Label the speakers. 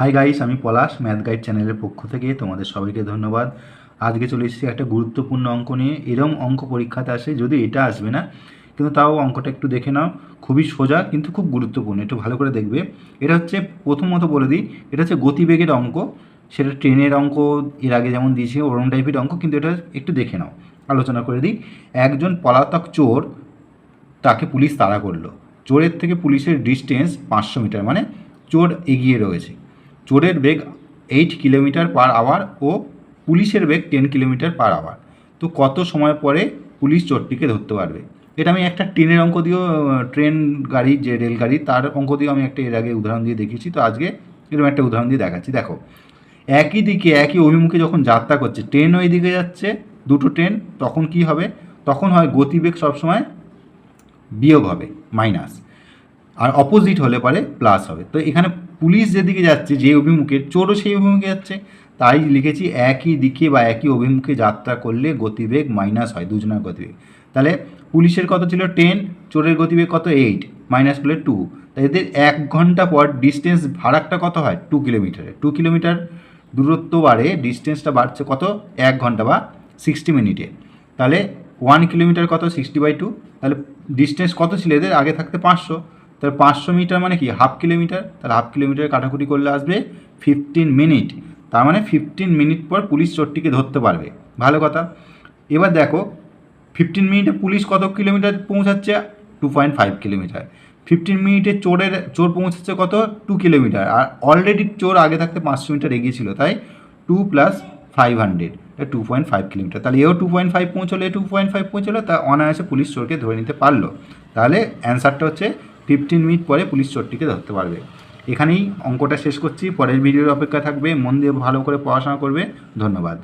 Speaker 1: Hi guys আমি পলাশ math guide চ্যানেলের পক্ষ থেকে তোমাদের সবাইকে ধন্যবাদ। আজকে চলে এসেছি একটা গুরুত্বপূর্ণ অঙ্ক নিয়ে। এরম অঙ্ক পরীক্ষাতে আসে, যদি এটা আসবে না, কিন্তু তাও অঙ্কটা একটু দেখে নাও। খুবই সোজা, কিন্তু খুব গুরুত্বপূর্ণ, একটু ভালো করে দেখবে। এটা হচ্ছে, প্রথমত বলে দিই, এটা হচ্ছে গতিবেগের অঙ্ক। সেটা ট্রেনের অঙ্ক, এর আগে যেমন দিয়েছি, ওরম টাইপের অঙ্ক, কিন্তু এটা একটু দেখে নাও। আলোচনা করে দিই, একজন পলাতক চোর তাকে পুলিশ তাড়া করল। চোরের থেকে পুলিশের ডিস্টেন্স পাঁচশো মিটার মানে চোর এগিয়ে রয়েছে। চোরের বেগ এইট কিলোমিটার পার আওয়ার ও পুলিশের বেগ টেন কিলোমিটার পার আওয়ার তো কত সময় পরে পুলিশ চোরটিকে ধরতে পারবে? এটা আমি একটা ট্রেনের অঙ্ক দিয়েও ট্রেন গাড়ি যে রেলগাড়ি, তার অঙ্ক দিয়েও আমি একটা এর আগে উদাহরণ দিয়ে দেখেছি তো আজকে এরকম একটা উদাহরণ দিয়ে দেখাচ্ছি। দেখো, একই দিকে, একই অভিমুখে যখন যাত্রা করছে, ট্রেন ওই দিকে যাচ্ছে, দুটো ট্রেন, তখন কি হবে? তখন হয় গতিবেগ সবসময় বিয়োগ হবে মাইনাস আর অপোজিট হলে পারে প্লাস হবে। তো এখানে পুলিশ যেদিকে যাচ্ছে যে অভিমুখে, চোরও সেই অভিমুখে যাচ্ছে। তাই লিখেছি একই দিকে বা একই অভিমুখে যাত্রা করলে গতিবেগ মাইনাস হয়, দুজনের গতিবেগ। তাহলে পুলিশের কত ছিল? টেন, চোরের গতিবেগ কত? এইট, মাইনাস করলে টু। তাই এদের এক ঘণ্টা পর ডিস্টেন্স ভাড়াটা কত হয়? টু কিলোমিটারে। টু কিলোমিটার দূরত্ব বাড়ে, ডিস্টেন্সটা বাড়ছে কত? এক ঘণ্টা বা সিক্সটি মিনিটে। তাহলে ওয়ান কিলোমিটার কত? Sixty by two. তাহলে ডিস্টেন্স কত ছিল এদের? আগে থাকতে পাঁচশো। তাহলে পাঁচশো মিটার মানে কি? Half kilometre? তাহলে হাফ কিলোমিটার কাটাকুটি করলে আসবে ফিফটিন মিনিট তার মানে ফিফটিন মিনিট পর পুলিশ চোরটিকে ধরতে পারবে। ভালো কথা। এবার দেখো ফিফটিন মিনিটে পুলিশ কত কিলোমিটার পৌঁছাচ্ছে? Two point five kilometre. Fifteen মিনিটে চোরের, চোর পৌঁছাচ্ছে কত? Two kilometre. আর অলরেডি চোর আগে থাকতে পাঁচশো মিটার এগিয়ে ছিল, তাই two plus five hundred two point five kilometre. তাহলে এও টু পয়েন্ট ফাইভ পৌঁছলো, এ টু পয়েন্ট ফাইভ পৌঁছলো, তা অনায়াসে পুলিশ চোরকে ধরে নিতে পারল। তাহলে অ্যান্সারটা হচ্ছে ফিফটিন মিনিট পরে পুলিশ চোরটিকে ধরতে পারবে। এখানেই অঙ্কটা শেষ করছি। পরের ভিডিওর অপেক্ষা থাকবে। মন দিয়ে ভালো করে পড়াশোনা করবে। ধন্যবাদ।